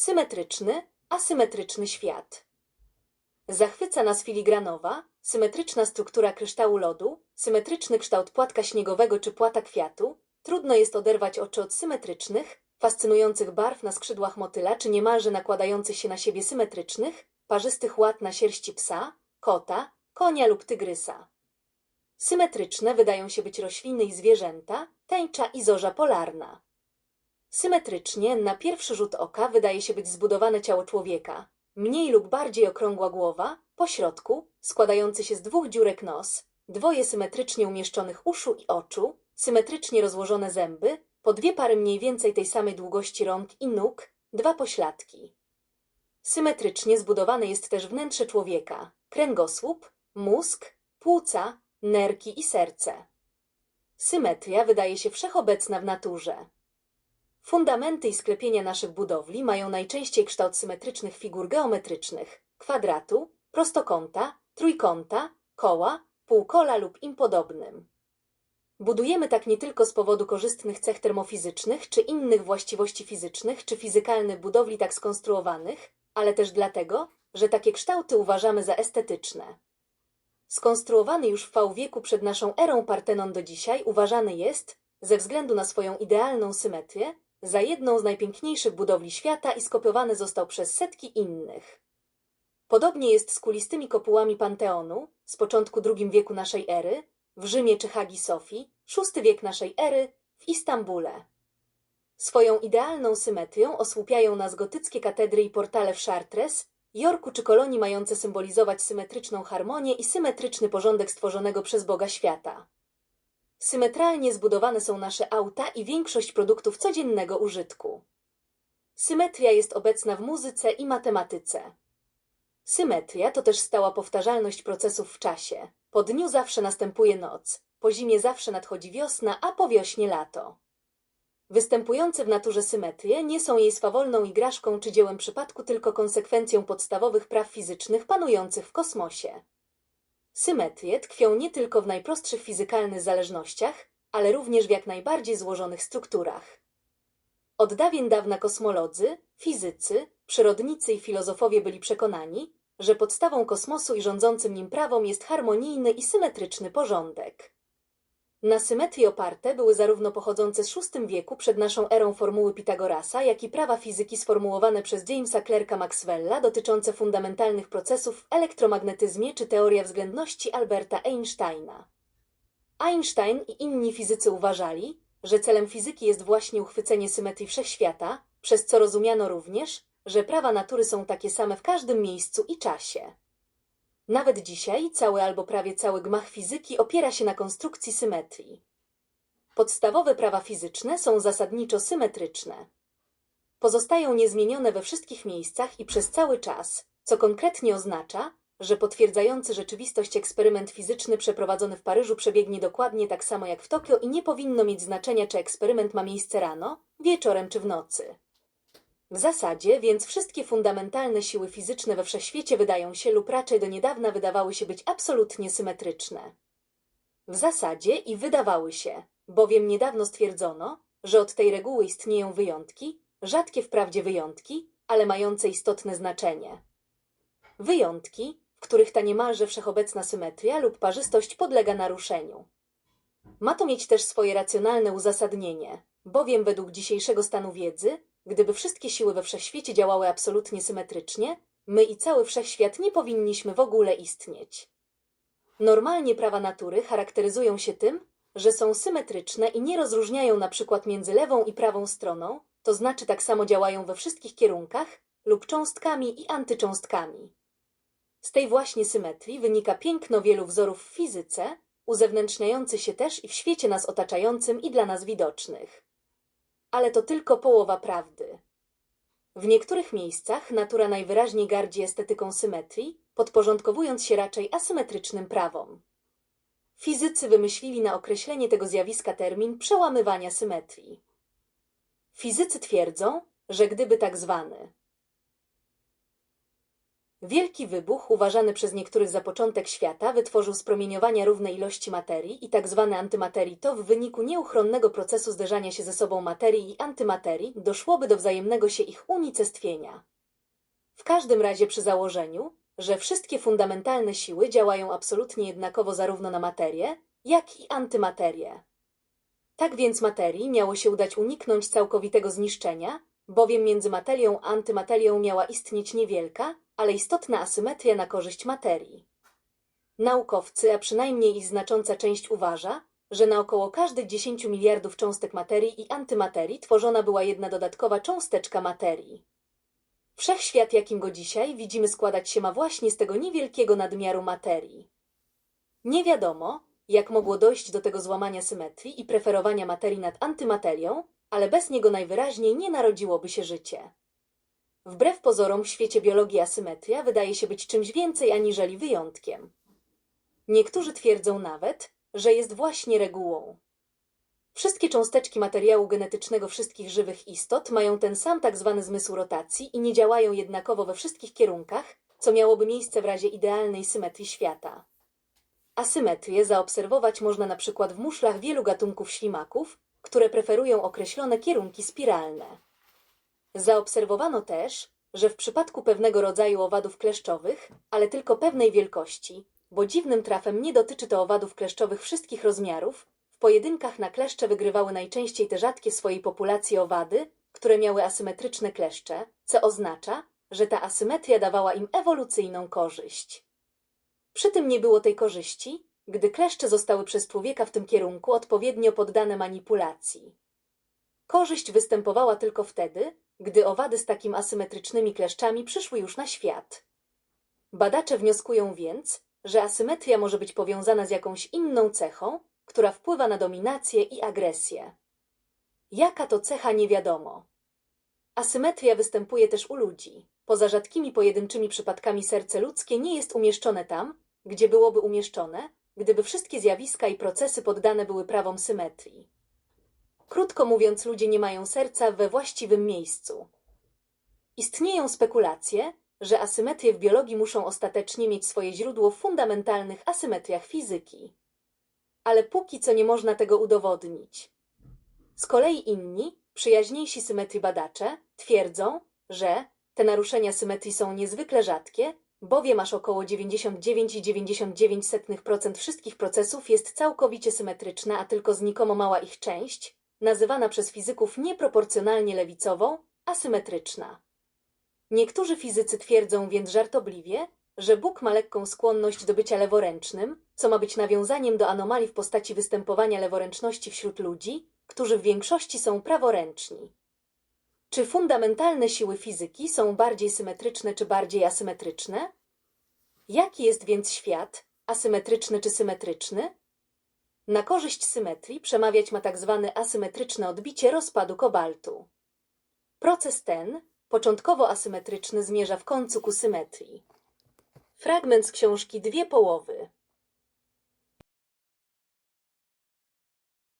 symetryczny, asymetryczny świat. Zachwyca nas filigranowa, symetryczna struktura kryształu lodu, symetryczny kształt płatka śniegowego czy płata kwiatu. Trudno jest oderwać oczy od symetrycznych, fascynujących barw na skrzydłach motyla czy niemalże nakładających się na siebie symetrycznych, parzystych łat na sierści psa, kota, konia lub tygrysa. Symetryczne wydają się być rośliny i zwierzęta, tęcza i zorza polarna. Symetrycznie, na pierwszy rzut oka, wydaje się być zbudowane ciało człowieka. Mniej lub bardziej okrągła głowa, po środku, składający się z dwóch dziurek nos, dwoje symetrycznie umieszczonych uszu i oczu, symetrycznie rozłożone zęby, po dwie pary mniej więcej tej samej długości rąk i nóg, dwa pośladki. Symetrycznie zbudowane jest też wnętrze człowieka, kręgosłup, mózg, płuca, nerki i serce. Symetria wydaje się wszechobecna w naturze. Fundamenty i sklepienia naszych budowli mają najczęściej kształt symetrycznych figur geometrycznych, kwadratu, prostokąta, trójkąta, koła, półkola lub im podobnym. Budujemy tak nie tylko z powodu korzystnych cech termofizycznych czy innych właściwości fizycznych czy fizykalnych budowli tak skonstruowanych, ale też dlatego, że takie kształty uważamy za estetyczne. Skonstruowany już w V wieku przed naszą erą Partenon do dzisiaj uważany jest, ze względu na swoją idealną symetrię, za jedną z najpiękniejszych budowli świata i skopiowany został przez setki innych. Podobnie jest z kulistymi kopułami Panteonu z początku II wieku naszej ery, w Rzymie czy Hagi Sofii, VI wiek naszej ery, w Istambule. Swoją idealną symetrią osłupiają nas gotyckie katedry i portale w Chartres, Jorku czy Kolonii mające symbolizować symetryczną harmonię i symetryczny porządek stworzonego przez Boga świata. Symetralnie zbudowane są nasze auta i większość produktów codziennego użytku. Symetria jest obecna w muzyce i matematyce. Symetria to też stała powtarzalność procesów w czasie. Po dniu zawsze następuje noc, po zimie zawsze nadchodzi wiosna, a po wiośnie lato. Występujące w naturze symetrie nie są jej swawolną igraszką czy dziełem przypadku, tylko konsekwencją podstawowych praw fizycznych panujących w kosmosie. Symetrie tkwią nie tylko w najprostszych fizykalnych zależnościach, ale również w jak najbardziej złożonych strukturach. Od dawien dawna kosmolodzy, fizycy, przyrodnicy i filozofowie byli przekonani, że podstawą kosmosu i rządzącym nim prawom jest harmonijny i symetryczny porządek. Na symetrii oparte były zarówno pochodzące z VI wieku przed naszą erą formuły Pitagorasa, jak i prawa fizyki sformułowane przez Jamesa Clerka Maxwella dotyczące fundamentalnych procesów w elektromagnetyzmie czy teoria względności Alberta Einsteina. Einstein i inni fizycy uważali, że celem fizyki jest właśnie uchwycenie symetrii wszechświata, przez co rozumiano również, że prawa natury są takie same w każdym miejscu i czasie. Nawet dzisiaj cały albo prawie cały gmach fizyki opiera się na konstrukcji symetrii. Podstawowe prawa fizyczne są zasadniczo symetryczne. Pozostają niezmienione we wszystkich miejscach i przez cały czas, co konkretnie oznacza, że potwierdzający rzeczywistość eksperyment fizyczny przeprowadzony w Paryżu przebiegnie dokładnie tak samo jak w Tokio i nie powinno mieć znaczenia, czy eksperyment ma miejsce rano, wieczorem czy w nocy. W zasadzie więc wszystkie fundamentalne siły fizyczne we wszechświecie wydają się lub raczej do niedawna wydawały się być absolutnie symetryczne. W zasadzie i wydawały się, bowiem niedawno stwierdzono, że od tej reguły istnieją wyjątki, rzadkie wprawdzie wyjątki, ale mające istotne znaczenie. Wyjątki, w których ta niemalże wszechobecna symetria lub parzystość podlega naruszeniu. Ma to mieć też swoje racjonalne uzasadnienie, bowiem według dzisiejszego stanu wiedzy Gdyby wszystkie siły we wszechświecie działały absolutnie symetrycznie, my i cały wszechświat nie powinniśmy w ogóle istnieć. Normalnie prawa natury charakteryzują się tym, że są symetryczne i nie rozróżniają na przykład między lewą i prawą stroną, to znaczy tak samo działają we wszystkich kierunkach lub cząstkami i antycząstkami. Z tej właśnie symetrii wynika piękno wielu wzorów w fizyce, uzewnętrzniający się też i w świecie nas otaczającym i dla nas widocznych ale to tylko połowa prawdy. W niektórych miejscach natura najwyraźniej gardzi estetyką symetrii, podporządkowując się raczej asymetrycznym prawom. Fizycy wymyślili na określenie tego zjawiska termin przełamywania symetrii. Fizycy twierdzą, że gdyby tak zwany Wielki wybuch, uważany przez niektórych za początek świata, wytworzył z promieniowania ilości materii i tzw. antymaterii. To w wyniku nieuchronnego procesu zderzania się ze sobą materii i antymaterii doszłoby do wzajemnego się ich unicestwienia. W każdym razie przy założeniu, że wszystkie fundamentalne siły działają absolutnie jednakowo zarówno na materię, jak i antymaterię. Tak więc materii miało się udać uniknąć całkowitego zniszczenia, bowiem między materią a antymaterią miała istnieć niewielka, ale istotna asymetria na korzyść materii. Naukowcy, a przynajmniej ich znacząca część uważa, że na około każdych 10 miliardów cząstek materii i antymaterii tworzona była jedna dodatkowa cząsteczka materii. Wszechświat, jakim go dzisiaj widzimy, składać się ma właśnie z tego niewielkiego nadmiaru materii. Nie wiadomo, jak mogło dojść do tego złamania symetrii i preferowania materii nad antymaterią, ale bez niego najwyraźniej nie narodziłoby się życie. Wbrew pozorom w świecie biologii asymetria wydaje się być czymś więcej aniżeli wyjątkiem. Niektórzy twierdzą nawet, że jest właśnie regułą. Wszystkie cząsteczki materiału genetycznego wszystkich żywych istot mają ten sam tak zwany zmysł rotacji i nie działają jednakowo we wszystkich kierunkach, co miałoby miejsce w razie idealnej symetrii świata. Asymetrię zaobserwować można na przykład w muszlach wielu gatunków ślimaków, które preferują określone kierunki spiralne. Zaobserwowano też, że w przypadku pewnego rodzaju owadów kleszczowych, ale tylko pewnej wielkości, bo dziwnym trafem nie dotyczy to owadów kleszczowych wszystkich rozmiarów, w pojedynkach na kleszcze wygrywały najczęściej te rzadkie swojej populacji owady, które miały asymetryczne kleszcze, co oznacza, że ta asymetria dawała im ewolucyjną korzyść. Przy tym nie było tej korzyści, gdy kleszcze zostały przez człowieka w tym kierunku odpowiednio poddane manipulacji. Korzyść występowała tylko wtedy, gdy owady z takim asymetrycznymi kleszczami przyszły już na świat. Badacze wnioskują więc, że asymetria może być powiązana z jakąś inną cechą, która wpływa na dominację i agresję. Jaka to cecha nie wiadomo. Asymetria występuje też u ludzi. Poza rzadkimi pojedynczymi przypadkami serce ludzkie nie jest umieszczone tam, gdzie byłoby umieszczone, gdyby wszystkie zjawiska i procesy poddane były prawom symetrii. Krótko mówiąc, ludzie nie mają serca we właściwym miejscu. Istnieją spekulacje, że asymetrie w biologii muszą ostatecznie mieć swoje źródło w fundamentalnych asymetriach fizyki. Ale póki co nie można tego udowodnić. Z kolei inni, przyjaźniejsi symetrii badacze, twierdzą, że te naruszenia symetrii są niezwykle rzadkie, bowiem aż około 99,99% wszystkich procesów jest całkowicie symetryczna, a tylko znikomo mała ich część, nazywana przez fizyków nieproporcjonalnie lewicową, asymetryczna. Niektórzy fizycy twierdzą więc żartobliwie, że Bóg ma lekką skłonność do bycia leworęcznym, co ma być nawiązaniem do anomalii w postaci występowania leworęczności wśród ludzi, którzy w większości są praworęczni. Czy fundamentalne siły fizyki są bardziej symetryczne czy bardziej asymetryczne? Jaki jest więc świat, asymetryczny czy symetryczny? Na korzyść symetrii przemawiać ma tak zwane asymetryczne odbicie rozpadu kobaltu. Proces ten, początkowo asymetryczny, zmierza w końcu ku symetrii. Fragment z książki Dwie połowy.